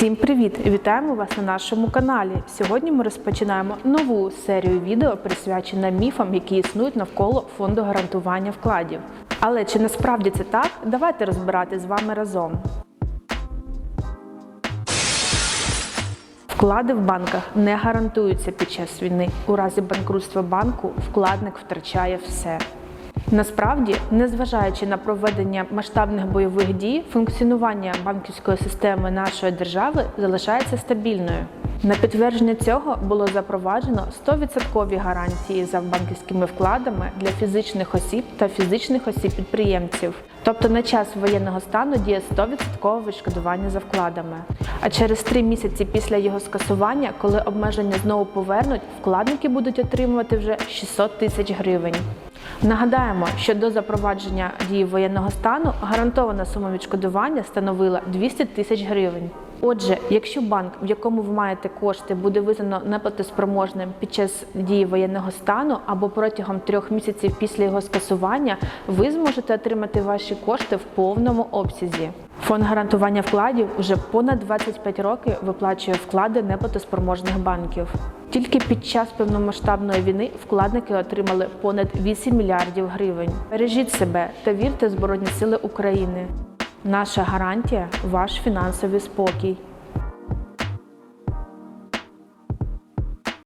Всім привіт! Вітаємо вас на нашому каналі. Сьогодні ми розпочинаємо нову серію відео, присвячену міфам, які існують навколо фонду гарантування вкладів. Але чи насправді це так? Давайте розбирати з вами разом. Вклади в банках не гарантуються під час війни. У разі банкрутства банку вкладник втрачає все. Насправді, незважаючи на проведення масштабних бойових дій, функціонування банківської системи нашої держави залишається стабільною. На підтвердження цього було запроваджено 100% гарантії за банківськими вкладами для фізичних осіб та фізичних осіб-підприємців. Тобто на час воєнного стану діє 100% відшкодування за вкладами. А через три місяці після його скасування, коли обмеження знову повернуть, вкладники будуть отримувати вже 600 тисяч гривень. Нагадаємо, що до запровадження дії воєнного стану гарантована сума відшкодування становила 200 тисяч гривень. Отже, якщо банк, в якому ви маєте кошти, буде визнано неплатоспроможним під час дії воєнного стану або протягом трьох місяців після його скасування, ви зможете отримати ваші кошти в повному обсязі. Фонд гарантування вкладів уже понад 25 років виплачує вклади неплатоспроможних банків. Тільки під час повномасштабної війни вкладники отримали понад 8 мільярдів гривень. Бережіть себе та вірте в Збройні Сили України. Наша гарантія ваш фінансовий спокій.